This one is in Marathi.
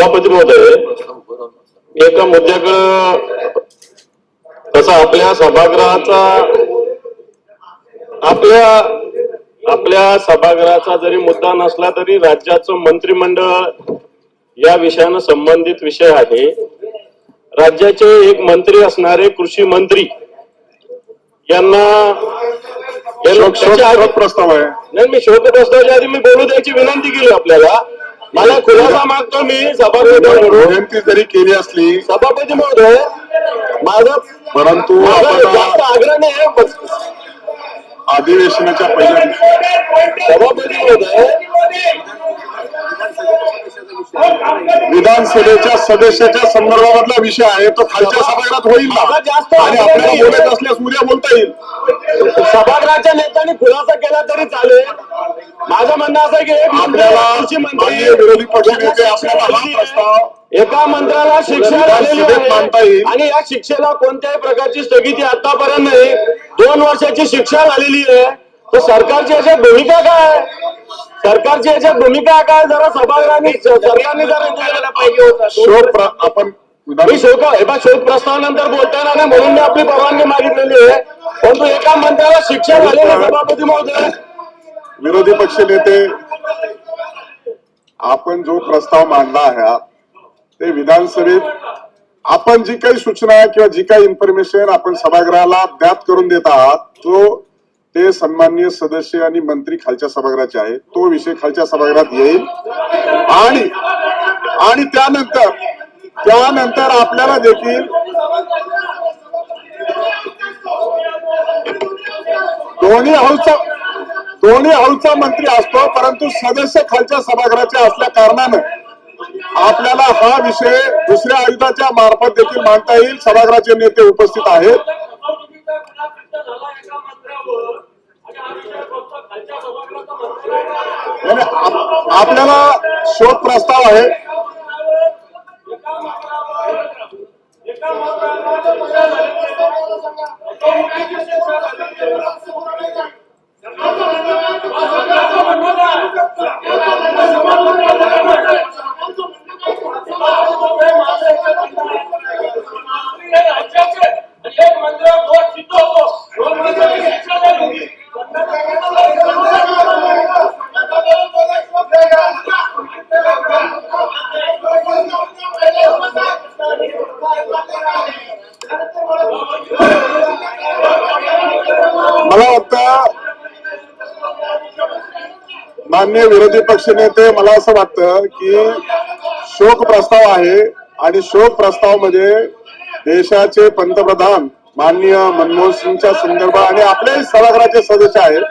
सभापती महोदय एका मुद्द्याकडं तसा आपल्या सभागृहाचा आपल्या आपल्या सभागृहाचा जरी मुद्दा नसला तरी राज्याचं मंत्रिमंडळ या विषयानं संबंधित विषय आहे. राज्याचे एक मंत्री असणारे कृषी मंत्री यांना प्रस्ताव आहे. नाही मी शोक प्रस्तावाच्या आधी मी बोलू द्यायची विनंती केली आपल्याला. मला खुलासा मागतो मी. विनंती जरी केली असली. सभापती महोदय माझा परंतु जास्त आग्रह नाही. अधिवेशनाच्या पहिल्या सभापती महोदय विधानसभेच्या सदस्याच्या संदर्भातला विषय आहे तो खालच्या सभागृहात होईल जास्त आणि आपल्याला. बोलायचं असल्यास उद्या बोलता येईल. सभागृहाच्या नेत्यांनी खुलासा केला तरी चालेल. माझं म्हणणं असं आहे की एक मंत्री आपल्याला कृषी माननीय विरोधी पक्षनेते आपल्याला हा प्रस्ताव एका मंत्र्याला शिक्षा झालेली आहे येईल. आणि या शिक्षेला कोणत्याही प्रकारची स्थगिती आतापर्यंत नाही. दोन वर्षाची शिक्षा झालेली आहे. तर सरकारची याच्यात भूमिका काय? सरकारची याच्यात भूमिका काय? जरा सभागृहाने सरकारने जरा पाहिजे होता. आपण मी हे बा शोध प्रस्तावानंतर बोलताना नाही म्हणून मी आपली परवानगी मागितलेली आहे. परंतु एका मंत्र्याला शिक्षा झालेली सभापती महोदय विरोधी पक्ष नेते आपण जो प्रस्ताव मांडला आहे ते विधानसभेत आपण जी काही सूचना किंवा जी काही इन्फॉर्मेशन आपण सभागृहाला ज्ञात करून देत आहात तो ते सन्माननीय सदस्य आणि मंत्री खालच्या सभागृहाचे आहे तो विषय खालच्या सभागृहात येईल. आणि आणि त्यानंतर त्यानंतर आपल्याला देखील दोन्ही हाऊसचा दोन्ही हाऊसचा मंत्री असतो परंतु सदस्य खालच्या सभागृहाचे असल्या कारणानं आपल्याला हा विषय दुसऱ्या आयुधाच्या मार्फत देखील मांडता येईल. सभागृहाचे नेते उपस्थित आहेत. म्हणजे आपल्याला शोध प्रस्ताव आहे. मला वाटतं माननीय विरोधी पक्ष नेते मला असं वाटतं की शोक प्रस्ताव आहे आणि शोक प्रस्तावमध्ये देशाचे पंतप्रधान माननीय मनमोहन सिंगच्या संदर्भात आणि आपले सभागृहाचे सदस्य आहेत.